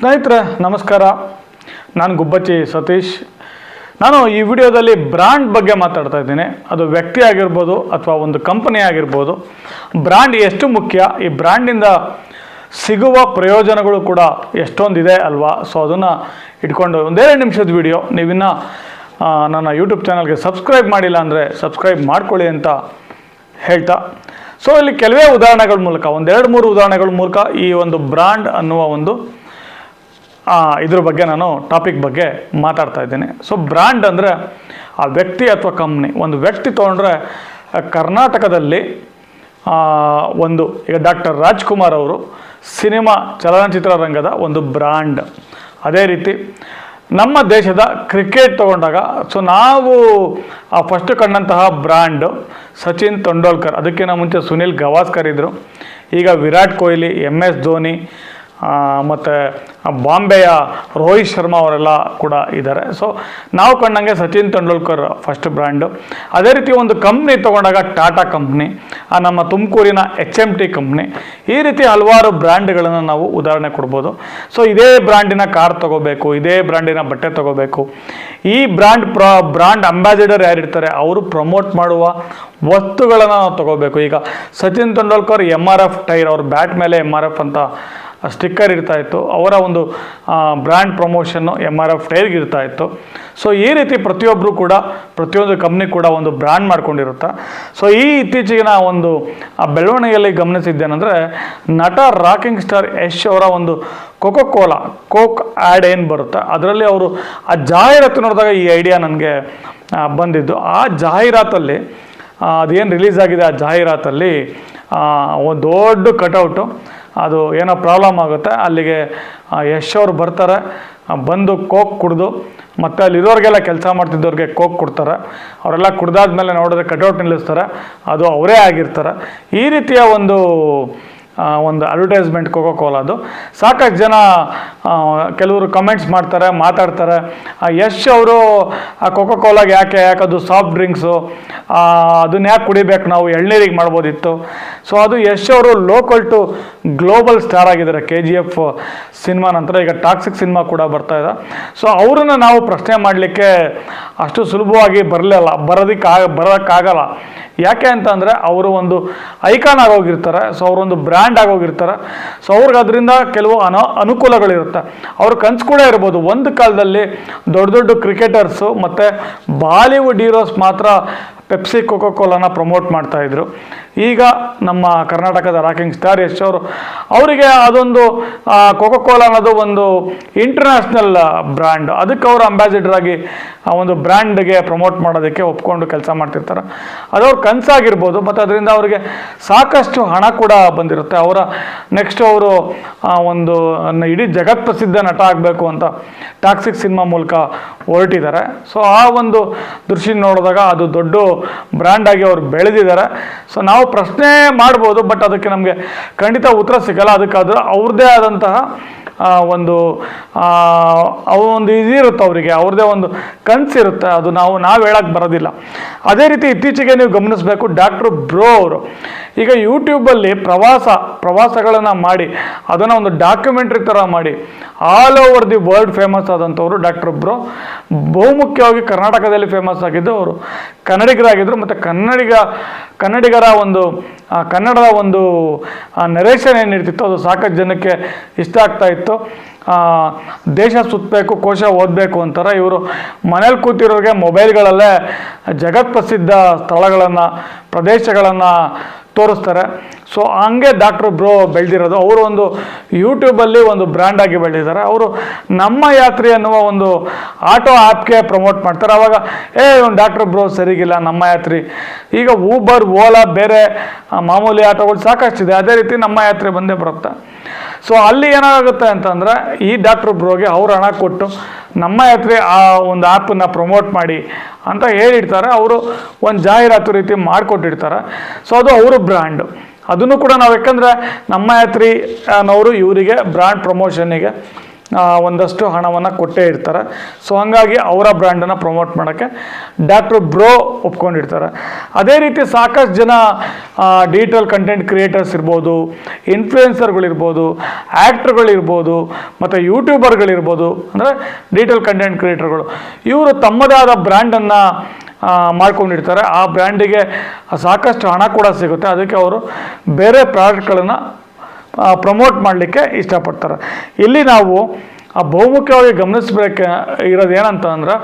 ಸ್ನೇಹಿತರೆ, ನಮಸ್ಕಾರ. ನಾನು ಗುಬ್ಬಚ್ಚಿ ಸತೀಶ್. ನಾನು ಈ ವಿಡಿಯೋದಲ್ಲಿ ಬ್ರ್ಯಾಂಡ್ ಬಗ್ಗೆ ಮಾತಾಡ್ತಾ ಇದ್ದೀನಿ. ಅದು ವ್ಯಕ್ತಿ ಆಗಿರ್ಬೋದು ಅಥವಾ ಒಂದು ಕಂಪನಿ ಆಗಿರ್ಬೋದು. ಬ್ರ್ಯಾಂಡ್ ಎಷ್ಟು ಮುಖ್ಯ? ಈ ಬ್ರ್ಯಾಂಡಿಂದ ಸಿಗುವ ಪ್ರಯೋಜನಗಳು ಕೂಡ ಎಷ್ಟೊಂದಿದೆ ಅಲ್ವಾ? ಸೊ ಅದನ್ನು ಇಟ್ಕೊಂಡು ಒಂದೆರಡು ನಿಮಿಷದ ವಿಡಿಯೋ. ನೀವಿನ್ನು ನನ್ನ ಯೂಟ್ಯೂಬ್ ಚಾನಲ್ಗೆ ಸಬ್ಸ್ಕ್ರೈಬ್ ಮಾಡಿಲ್ಲ ಅಂದರೆ ಸಬ್ಸ್ಕ್ರೈಬ್ ಮಾಡ್ಕೊಳ್ಳಿ ಅಂತ ಹೇಳ್ತಾ. ಸೊ ಇಲ್ಲಿ ಕೆಲವೇ ಉದಾಹರಣೆಗಳ ಮೂಲಕ, ಒಂದೆರಡು ಮೂರು ಉದಾಹರಣೆಗಳ ಮೂಲಕ ಈ ಒಂದು ಬ್ರ್ಯಾಂಡ್ ಅನ್ನುವ ಒಂದು ಇದ್ರ ಬಗ್ಗೆ ನಾನು ಟಾಪಿಕ್ ಬಗ್ಗೆ ಮಾತಾಡ್ತಾ ಇದ್ದೀನಿ. ಸೊ ಬ್ರ್ಯಾಂಡ್ ಅಂದರೆ ಆ ವ್ಯಕ್ತಿ ಅಥವಾ ಕಂಪ್ನಿ ಒಂದು ವ್ಯಕ್ತಿ ತೊಗೊಂಡ್ರೆ, ಕರ್ನಾಟಕದಲ್ಲಿ ಒಂದು, ಈಗ ಡಾಕ್ಟರ್ ರಾಜ್ಕುಮಾರ್ ಅವರು ಸಿನಿಮಾ ಚಲನಚಿತ್ರ ರಂಗದ ಒಂದು ಬ್ರ್ಯಾಂಡ್ ಅದೇ ರೀತಿ, ನಮ್ಮ ದೇಶದ ಕ್ರಿಕೆಟ್ ತಗೊಂಡಾಗ ಸೊ ನಾವು, ಆ ಫಸ್ಟ್ ಕಂಡಂತಹ ಬ್ರ್ಯಾಂಡ್ ಸಚಿನ್ ತೆಂಡೂಲ್ಕರ್. ಅದಕ್ಕಿಂತ ಮುಂಚೆ ಸುನಿಲ್ ಗವಾಸ್ಕರ್ ಇದ್ದರು ಈಗ ವಿರಾಟ್ ಕೊಹ್ಲಿ ಎಂ ಎಸ್ ಧೋನಿ ಮತ್ತು ಬಾಂಬೆಯ ರೋಹಿತ್ ಶರ್ಮಾ ಅವರೆಲ್ಲ ಕೂಡ ಇದ್ದಾರೆ. ಸೊ ನಾವು ಕಂಡಂಗೆ ಸಚಿನ್ ತೆಂಡೂಲ್ಕರ್ ಫಸ್ಟ್ ಬ್ರ್ಯಾಂಡು ಅದೇ ರೀತಿ ಒಂದು ಕಂಪ್ನಿ ತೊಗೊಂಡಾಗ ಟಾಟಾ ಕಂಪ್ನಿ ನಮ್ಮ ತುಮಕೂರಿನ ಎಚ್ ಎಂ ಟಿ ಕಂಪ್ನಿ ಈ ರೀತಿ ಹಲವಾರು ಬ್ರ್ಯಾಂಡ್ಗಳನ್ನು ನಾವು ಉದಾಹರಣೆ ಕೊಡ್ಬೋದು. ಸೊ ಇದೇ ಬ್ರ್ಯಾಂಡಿನ ಕಾರ್ ತಗೋಬೇಕು, ಇದೇ ಬ್ರ್ಯಾಂಡಿನ ಬಟ್ಟೆ ತಗೋಬೇಕು. ಈ ಬ್ರ್ಯಾಂಡ್ ಪ್ರ ಬ್ರ್ಯಾಂಡ್ ಅಂಬಾಸಿಡರ್ ಯಾರಿರ್ತಾರೆ ಅವರು ಪ್ರಮೋಟ್ ಮಾಡುವ ವಸ್ತುಗಳನ್ನು ನಾವು ತಗೋಬೇಕು. ಈಗ Sachin Tendulkar M R F tyre ಅವ್ರ ಬ್ಯಾಟ್ ಮೇಲೆ ಎಂ ಆರ್ ಎಫ್ ಅಂತ ಸ್ಟಿಕ್ಕರ್ ಇರ್ತಾ ಇತ್ತು, ಅವರ ಒಂದು ಬ್ರ್ಯಾಂಡ್ ಪ್ರಮೋಷನ್ನು ಎಂ ಆರ್ ಎಫ್ ಟೈರ್ಗೆ ಇರ್ತಾ ಇತ್ತು. ಸೊ ಈ ರೀತಿ ಪ್ರತಿಯೊಬ್ಬರು ಕೂಡ, ಪ್ರತಿಯೊಂದು ಕಂಪ್ನಿ ಕೂಡ ಒಂದು ಬ್ರ್ಯಾಂಡ್ ಮಾಡ್ಕೊಂಡಿರುತ್ತೆ. ಸೊ ಈ ಇತ್ತೀಚೆಗಿನ ಒಂದು, ಆ ಬೆಳವಣಿಗೆಯಲ್ಲಿ ಗಮನಿಸಿದ್ದೇನೆಂದರೆ, ನಟ ರಾಕಿಂಗ್ ಸ್ಟಾರ್ ಯಶ್ ಅವರ ಒಂದು ಕೊಕೋ ಕೋಲಾ ಕೋಕ್ ಆ್ಯಡ್ ಏನು ಬರುತ್ತೆ? ಅದರಲ್ಲಿ ಅವರು, ಆ ಜಾಹೀರಾತು ನೋಡಿದಾಗ ಈ ಐಡಿಯಾ ನನಗೆ ಬಂದಿದ್ದು. ಆ ಜಾಹೀರಾತಲ್ಲಿ ಅದೇನು ರಿಲೀಸ್ ಆಗಿದೆ ಆ ಜಾಹೀರಾತಲ್ಲಿ ಒಂದು ದೊಡ್ಡ ಕಟೌಟು ಅದು ಏನೋ ಪ್ರಾಬ್ಲಮ್ ಆಗುತ್ತೆ. ಅಲ್ಲಿಗೆ ಯಶ್ ಅವರು ಬರ್ತಾರೆ. ಬಂದು ಕೋಕ್ ಕುಡಿದು, ಮತ್ತು ಅಲ್ಲಿರೋರಿಗೆಲ್ಲ ಕೆಲಸ ಮಾಡ್ತಿದ್ದವ್ರಿಗೆ ಕೋಕ್ ಕೊಡ್ತಾರೆ. ಅವರೆಲ್ಲ ಕುಡ್ದಾದ್ಮೇಲೆ ನೋಡಿದ್ರೆ ಕಟೌಟ್ ನಿಲ್ಲಿಸ್ತಾರೆ. ಅದು ಅವರೇ ಆಗಿರ್ತಾರೆ. ಈ ರೀತಿಯ ಒಂದು ಒಂದು ಅಡ್ವರ್ಟೈಸ್ಮೆಂಟ್ ಕೋಕೋ ಕೋಲಾದು ಸಾಕಷ್ಟು ಜನ ಕೆಲವರು ಕಮೆಂಟ್ಸ್ ಮಾಡ್ತಾರೆ, ಮಾತಾಡ್ತಾರೆ. ಯಶ್ ಅವರು, ಆ ಕೋಕೋ ಕೋಲಾಗೆ ಯಾಕೆ ಯಾಕೆ ಅದು ಸಾಫ್ಟ್ ಡ್ರಿಂಕ್ಸು ಅದನ್ನ ಯಾಕೆ ಕುಡಿಬೇಕು ನಾವು, ಎಳ್ನೀರಿಗೆ ಮಾಡ್ಬೋದಿತ್ತು. ಸೊ ಅದು ಯಶ್ ಅವರು ಲೋಕಲ್ ಟು ಗ್ಲೋಬಲ್ ಸ್ಟಾರ್ ಆಗಿದ್ದಾರೆ ಕೆ ಜಿ ಎಫ್ ಸಿನಿಮಾ ನಂತರ. ಈಗ ಟಾಕ್ಸಿಕ್ ಸಿನಿಮಾ ಕೂಡ ಬರ್ತಾ ಇದೆ. ಸೊ ಅವ್ರನ್ನ ನಾವು ಪ್ರಶ್ನೆ ಮಾಡಲಿಕ್ಕೆ ಅಷ್ಟು ಸುಲಭವಾಗಿ ಬರಲಿಲ್ಲ ಬರೋದಕ್ಕೆ ಆಗ ಬರೋಕ್ಕಾಗಲ್ಲ. ಯಾಕೆ ಅಂತಂದರೆ ಅವರು ಒಂದು ಐಕಾನ್ ಆಗೋಗಿರ್ತಾರೆ ಸೊ ಅವರೊಂದು ಬ್ರ್ಯಾಂಡ್ ಆಗೋಗಿರ್ತಾರೆ. ಸೊ ಅವ್ರಿಗೆ ಅದರಿಂದ ಕೆಲವು ಅನ, ಅನುಕೂಲಗಳಿರುತ್ತೆ. ಅವ್ರ ಕನ್ಸು ಕೂಡ ಇರ್ಬೋದು. ಒಂದು ಕಾಲದಲ್ಲಿ ದೊಡ್ಡ ದೊಡ್ಡ ಕ್ರಿಕೆಟರ್ಸು ಮತ್ತು ಬಾಲಿವುಡ್ ಹೀರೋಸ್ ಮಾತ್ರ ಪೆಪ್ಸಿ ಕೋಕೋ ಕೋಲಾನ ಪ್ರಮೋಟ್ ಮಾಡ್ತಾ ಇದ್ರು. ಈಗ ನಮ್ಮ ಕರ್ನಾಟಕದ ರಾಕಿಂಗ್ ಸ್ಟಾರ್ ಯಶ್ ಅವರು, ಅವರಿಗೆ ಅದೊಂದು ಕೋಕೋ ಕೋಲಾ ಅನ್ನೋದು ಒಂದು ಇಂಟರ್ನ್ಯಾಷನಲ್ ಬ್ರ್ಯಾಂಡ್ ಅದಕ್ಕೆ ಅವರು ಅಂಬಾಸಿಡರ್ ಆಗಿ, ಆ, ಒಂದು ಬ್ರ್ಯಾಂಡ್ಗೆ ಪ್ರಮೋಟ್ ಮಾಡೋದಕ್ಕೆ ಒಪ್ಕೊಂಡು ಕೆಲಸ ಮಾಡ್ತಿರ್ತಾರೆ. ಅದು ಅವ್ರ ಕನಸಾಗಿರ್ಬೋದು, ಮತ್ತು ಅದರಿಂದ ಅವರಿಗೆ ಸಾಕಷ್ಟು ಹಣ ಕೂಡ ಬಂದಿರುತ್ತೆ. ಅವರ ನೆಕ್ಸ್ಟ್ ಅವರು ಒಂದು ಇಡೀ ಜಗತ್ ಪ್ರಸಿದ್ಧ ನಟ ಆಗಬೇಕು ಅಂತ ಟಾಕ್ಸಿಕ್ ಸಿನಿಮಾ ಮೂಲಕ ಹೊರಟಿದ್ದಾರೆ. ಸೊ ಆ ಒಂದು ದೃಷ್ಟಿ ನೋಡಿದಾಗ ಅದು ದೊಡ್ಡ ಬ್ರ್ಯಾಂಡ್ ಆಗಿ ಅವರು ಬೆಳೆದಿದ್ದಾರೆ. ಸೊ ನಾವು ಪ್ರಶ್ನೆ ಮಾಡ್ಬೋದು ಬಟ್ ಅದಕ್ಕೆ ನಮಗೆ ಖಂಡಿತ ಉತ್ತರ ಸಿಗಲ್ಲ. ಅದಕ್ಕಾದ್ರೂ ಅದು ಅವ್ರದ್ದೇ ಆದಂತಹ ಒಂದು ಅವೊಂದು ಇದು ಒಂದು ಇದಿರುತ್ತೆ ಅವರಿಗೆ. ಅವ್ರದ್ದೇ ಒಂದು ಕನ್ಸಿರುತ್ತೆ ಅದು ನಾವು ನಾವು ಹೇಳಕ್ಕೆ ಬರೋದಿಲ್ಲ. ಅದೇ ರೀತಿ ಇತ್ತೀಚೆಗೆ ನೀವು ಗಮನಿಸಬೇಕು, ಡಾಕ್ಟ್ರು ಬ್ರೋ ಅವರು. ಈಗ ಯೂಟ್ಯೂಬಲ್ಲಿ ಪ್ರವಾಸ ಪ್ರವಾಸಗಳನ್ನು ಮಾಡಿ, ಅದನ್ನು ಒಂದು ಡಾಕ್ಯುಮೆಂಟ್ರಿ ಥರ ಮಾಡಿ all over the world famous ಆದಂಥವರು doctor bro. ಬಹುಮುಖ್ಯವಾಗಿ ಕರ್ನಾಟಕದಲ್ಲಿ ಫೇಮಸ್ ಆಗಿದ್ದು ಅವರು. ಕನ್ನಡಿಗರಾಗಿದ್ದರು ಮತ್ತು ಕನ್ನಡಿಗ, ಕನ್ನಡಿಗರ ಒಂದು ಕನ್ನಡದ ಒಂದು ನರೇಷನ್ ಏನಿರ್ತಿತ್ತು ಅದು ಸಾಕಷ್ಟು ಜನಕ್ಕೆ ಇಷ್ಟ ಆಗ್ತಾ ಇತ್ತು. ದೇಶ ಸುತ್ತಬೇಕು ಕೋಶ ಓದಬೇಕು ಅಂತಾರೆ ಇವರು. ಮನೇಲಿ ಕೂತಿರೋರಿಗೆ ಮೊಬೈಲ್ಗಳಲ್ಲೇ ಜಗತ್ ಪ್ರಸಿದ್ಧ ಸ್ಥಳಗಳನ್ನು, ಪ್ರದೇಶಗಳನ್ನು ತೋರಿಸ್ತಾರೆ. ಸೊ ಹಂಗೆ ಡಾಕ್ಟ್ರು ಬ್ರೋ ಬೆಳೆದಿರೋದು. ಅವರು ಒಂದು ಯೂಟ್ಯೂಬಲ್ಲಿ ಒಂದು ಬ್ರ್ಯಾಂಡ್ ಆಗಿ ಬೆಳೆದಿದ್ದಾರೆ. ಅವರು ನಮ್ಮ ಯಾತ್ರೆ ಅನ್ನುವ ಒಂದು ಆಟೋ ಆ್ಯಪ್ಗೆ ಪ್ರಮೋಟ್ ಮಾಡ್ತಾರೆ. ಅವಾಗ, ಏ ಒಂದು ಡಾಕ್ಟ್ರ್ ಬ್ರೋ ಸರಿಗಿಲ್ಲ, ನಮ್ಮ ಯಾತ್ರಿ. ಈಗ ಊಬರ್ ಓಲಾ ಬೇರೆ ಮಾಮೂಲಿ ಆಟೋಗಳು ಸಾಕಷ್ಟಿದೆ. ಅದೇ ರೀತಿ ನಮ್ಮ ಯಾತ್ರೆ ಬಂದೇ ಬರುತ್ತೆ. ಸೊ ಅಲ್ಲಿ ಏನಾಗುತ್ತೆ ಅಂತಂದ್ರೆ, ಈ ಡಾಕ್ಟರ್ ಬ್ರೋಗೆ ಅವ್ರು ಹಣ ಕೊಟ್ಟು ನಮ್ಮ ಯಾತ್ರೆ ಆ ಒಂದು ಆ್ಯಪನ್ನು ಪ್ರಮೋಟ್ ಮಾಡಿ ಅಂತ ಹೇಳಿರ್ತಾರೆ. ಅವರು ಒಂದು ಜಾಹೀರಾತು ರೀತಿ ಮಾಡಿಕೊಟ್ಟಿರ್ತಾರೆ. ಸೊ ಅದು ಅವರು ಬ್ರ್ಯಾಂಡು ಅದನ್ನು ಕೂಡ ನಾವು ಯಾಕಂದರೆ ನಮ್ಮ ಯಾತ್ರಿ ಅನ್ನೋರು ಇವರಿಗೆ ಬ್ರ್ಯಾಂಡ್ ಪ್ರಮೋಷನ್ನಿಗೆ ಒಂದಷ್ಟು ಹಣವನ್ನು ಕೊಟ್ಟೇ ಇರ್ತಾರೆ ಸೊ ಹಾಗಾಗಿ ಅವರ ಬ್ರ್ಯಾಂಡನ್ನು ಪ್ರಮೋಟ್ ಮಾಡೋಕ್ಕೆ ಡಾಕ್ಟ್ರ್ ಬ್ರೋ ಒಪ್ಕೊಂಡಿರ್ತಾರೆ. ಅದೇ ರೀತಿ ಸಾಕಷ್ಟು ಜನ ಡಿಜಿಟಲ್ ಕಂಟೆಂಟ್ ಕ್ರಿಯೇಟರ್ಸ್ ಇರ್ಬೋದು ಇನ್ಫ್ಲೂಯೆನ್ಸರ್ಗಳಿರ್ಬೋದು ಆ್ಯಕ್ಟ್ರ್ಗಳಿರ್ಬೋದು ಮತ್ತು ಯೂಟ್ಯೂಬರ್ಗಳಿರ್ಬೋದು ಅಂದರೆ ಡಿಜಿಟಲ್ ಕಂಟೆಂಟ್ ಕ್ರಿಯೇಟರ್ಗಳು ಇವರು ತಮ್ಮದೇ ಆದ ಬ್ರ್ಯಾಂಡನ್ನು ಮಾಡ್ಕೊಂಡಿರ್ತಾರೆ. ಆ ಬ್ರ್ಯಾಂಡಿಗೆ ಸಾಕಷ್ಟು ಹಣ ಕೂಡ ಸಿಗುತ್ತೆ. ಅದಕ್ಕೆ ಅವರು ಬೇರೆ ಪ್ರಾಡಕ್ಟ್ಗಳನ್ನು ಪ್ರಮೋಟ್ ಮಾಡಲಿಕ್ಕೆ ಇಷ್ಟಪಡ್ತಾರೆ. ಇಲ್ಲಿ ನಾವು ಆ ಬಹುಮುಖ್ಯವಾಗಿ ಗಮನಿಸಬೇಕು ಇರೋದು ಏನಂತಂದ್ರೆ,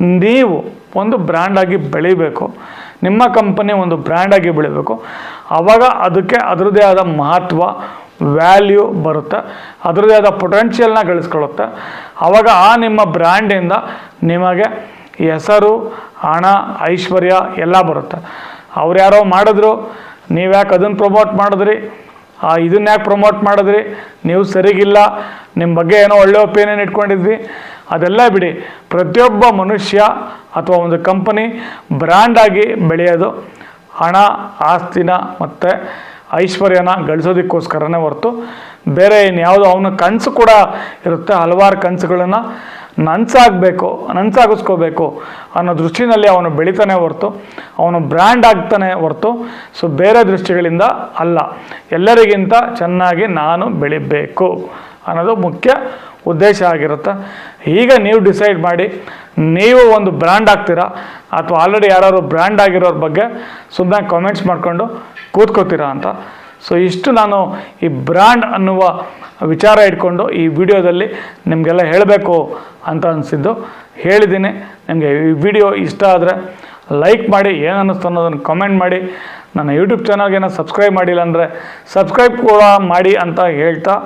ನೀವು ಒಂದು ಬ್ರ್ಯಾಂಡಾಗಿ ಬೆಳಿಬೇಕು. ನಿಮ್ಮ ಕಂಪನಿ ಒಂದು ಬ್ರ್ಯಾಂಡಾಗಿ ಬೆಳಿಬೇಕು. ಆವಾಗ ಅದಕ್ಕೆ ಅದರದ್ದೇ ಆದ ಮಹತ್ವ ವ್ಯಾಲ್ಯೂ ಬರುತ್ತೆ. ಅದರದ್ದೇ ಆದ ಪೊಟೆನ್ಷಿಯಲ್ನ ಗಳಿಸ್ಕೊಳ್ಳುತ್ತೆ. ಆವಾಗ ಆ ನಿಮ್ಮ ಬ್ರ್ಯಾಂಡಿಂದ ನಿಮಗೆ ಹೆಸರು, ಹಣ, ಐಶ್ವರ್ಯ ಎಲ್ಲ ಬರುತ್ತೆ. ಅವ್ರು ಯಾರೋ ಮಾಡಿದ್ರು ನೀವು ಯಾಕೆ ಅದನ್ನು ಪ್ರಮೋಟ್ ಮಾಡಿದ್ರಿ ಇದನ್ನ ಯಾಕೆ ಪ್ರಮೋಟ್ ಮಾಡಿದ್ರಿ? ನೀವು ಸರಿಗಿಲ್ಲ. ನಿಮ್ಮ ಬಗ್ಗೆ ಏನೋ ಒಳ್ಳೆ ಒಪಿನಿಯನ್ ಇಟ್ಕೊಂಡಿದ್ವಿ. ಅದೆಲ್ಲ ಬಿಡಿ. ಪ್ರತಿಯೊಬ್ಬ ಮನುಷ್ಯ ಅಥವಾ ಒಂದು ಕಂಪನಿ ಬ್ರ್ಯಾಂಡಾಗಿ ಬೆಳೆಯೋದು ಹಣ, ಆಸ್ತಿನ ಮತ್ತು ಐಶ್ವರ್ಯನ ಗಳಿಸೋದಕ್ಕೋಸ್ಕರನೇ ಹೊರತು ಬೇರೆ ಇನ್ಯಾವುದೋ ಅವನ ಕನಸು ಕೂಡ ಇರುತ್ತೆ. ಹಲವಾರು ಕನಸುಗಳನ್ನು ನನ್ಸಾಗಬೇಕು, ನನ್ಸಾಗಿಸ್ಕೋಬೇಕು ಅನ್ನೋ ದೃಷ್ಟಿನಲ್ಲಿ ಅವನು ಬೆಳಿತಾನೆ ಹೊರತು, ಅವನು ಬ್ರ್ಯಾಂಡ್ ಆಗ್ತಾನೆ ಹೊರತು. ಸೊ ಬೇರೆ ದೃಷ್ಟಿಗಳಿಂದ ಅಲ್ಲ. ಎಲ್ಲರಿಗಿಂತ ಚೆನ್ನಾಗಿ ನಾನು ಬೆಳಿಬೇಕು ಅನ್ನೋದು ಮುಖ್ಯ ಉದ್ದೇಶ ಆಗಿರುತ್ತೆ. ಈಗ ನೀವು ಡಿಸೈಡ್ ಮಾಡಿ, ನೀವು ಒಂದು ಬ್ರ್ಯಾಂಡ್ ಆಗ್ತೀರಾ ಅಥವಾ ಆಲ್ರೆಡಿ ಯಾರು ಬ್ರ್ಯಾಂಡ್ ಆಗಿರೋರ ಬಗ್ಗೆ ಸುಮ್ಮನೆ ಕಾಮೆಂಟ್ಸ್ ಮಾಡಿಕೊಂಡು ಕೂತ್ಕೋತೀರಾ ಅಂತ. ಸೊ ಇಷ್ಟು ನಾನು ಈ ಬ್ರ್ಯಾಂಡ್ ಅನ್ನುವ ವಿಚಾರ ಇಟ್ಕೊಂಡು ಈ ವಿಡಿಯೋದಲ್ಲಿ ನಿಮಗೆಲ್ಲ ಹೇಳಬೇಕು ಅಂತ ಅನಿಸಿದ್ದು. ಹೇಳಿದ್ದೀನಿ. ನಿಮಗೆ ಈ ವಿಡಿಯೋ ಇಷ್ಟ ಆದರೆ ಲೈಕ್ ಮಾಡಿ, ಏನು ಅನ್ನಿಸ್ತು ಅನ್ನೋದನ್ನು ಕಮೆಂಟ್ ಮಾಡಿ. ನನ್ನ ಯೂಟ್ಯೂಬ್ ಚಾನಲ್ಗೆ ಸಬ್ಸ್ಕ್ರೈಬ್ ಮಾಡಿಲ್ಲ ಅಂದರೆ ಸಬ್ಸ್ಕ್ರೈಬ್ ಕೂಡ ಮಾಡಿ ಅಂತ ಹೇಳ್ತಾ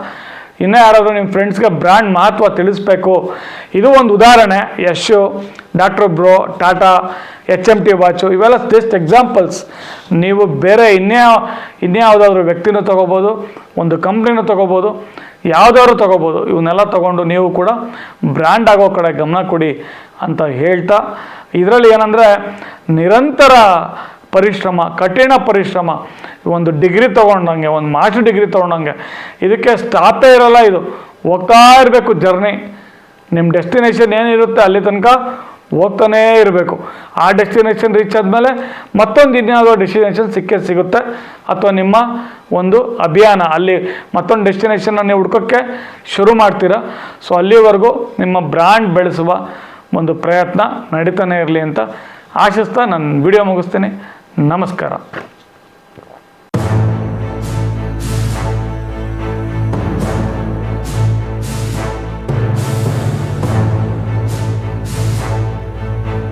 ಇನ್ನೂ ಯಾರಾದರೂ ನಿಮ್ಮ ಫ್ರೆಂಡ್ಸ್ಗೆ ಬ್ರ್ಯಾಂಡ್ ಮಹತ್ವ ತಿಳಿಸ್ಬೇಕು. ಇದು ಒಂದು ಉದಾಹರಣೆ. Yash doctor bro Tata H M T watch ಇವೆಲ್ಲ ಜಸ್ಟ್ ಎಕ್ಸಾಂಪಲ್ಸ್ ನೀವು ಬೇರೆ ಇನ್ಯಾ ಇನ್ಯಾವುದಾದ್ರೂ ವ್ಯಕ್ತಿನೂ ತೊಗೋಬೋದು, ಒಂದು ಕಂಪ್ನಿನೂ ತೊಗೋಬೋದು, ಯಾವುದಾದ್ರು ತೊಗೋಬೋದು. ಇವನ್ನೆಲ್ಲ ತೊಗೊಂಡು ನೀವು ಕೂಡ ಬ್ರ್ಯಾಂಡ್ ಆಗೋ ಕಡೆ ಗಮನ ಕೊಡಿ ಅಂತ ಹೇಳ್ತಾ, ಇದರಲ್ಲಿ ಏನಂದರೆ ನಿರಂತರ ಪರಿಶ್ರಮ, ಕಠಿಣ ಪರಿಶ್ರಮ. ಒಂದು ಡಿಗ್ರಿ ತೊಗೊಂಡಂಗೆ, ಒಂದು ಮಾಸ್ಟರ್ ಡಿಗ್ರಿ ತೊಗೊಂಡಂಗೆ. ಇದಕ್ಕೆ ಸ್ಟಾಪೇ ಇರಲ್ಲ ಇದು. ಹೋಗ್ತಾ ಇರಬೇಕು ಜರ್ನಿ. ನಿಮ್ಮ ಡೆಸ್ಟಿನೇಷನ್ ಏನಿರುತ್ತೆ ಅಲ್ಲಿ ತನಕ ಹೋಗ್ತಾನೇ ಇರಬೇಕು. ಆ ಡೆಸ್ಟಿನೇಷನ್ ರೀಚ್ ಆದಮೇಲೆ ಮತ್ತೊಂದು ಇನ್ಯಾವುದೋ ಡೆಸ್ಟಿನೇಷನ್ ಸಿಕ್ಕೇ ಸಿಗುತ್ತೆ. ಅಥವಾ ನಿಮ್ಮ ಒಂದು ಅಭಿಯಾನ, ಅಲ್ಲಿ ಮತ್ತೊಂದು ಡೆಸ್ಟಿನೇಷನ್ನ ನೀವು ಹುಡ್ಕೋಕ್ಕೆ ಶುರು ಮಾಡ್ತೀರಾ. ಸೊ ಅಲ್ಲಿವರೆಗೂ ನಿಮ್ಮ ಬ್ರ್ಯಾಂಡ್ ಬೆಳೆಸುವ ಒಂದು ಪ್ರಯತ್ನ ನಡೀತಾನೆ ಇರಲಿ ಅಂತ ಆಶಿಸ್ತಾ ನಾನು ವಿಡಿಯೋ ಮುಗಿಸ್ತೀನಿ. ನಮಸ್ಕಾರ.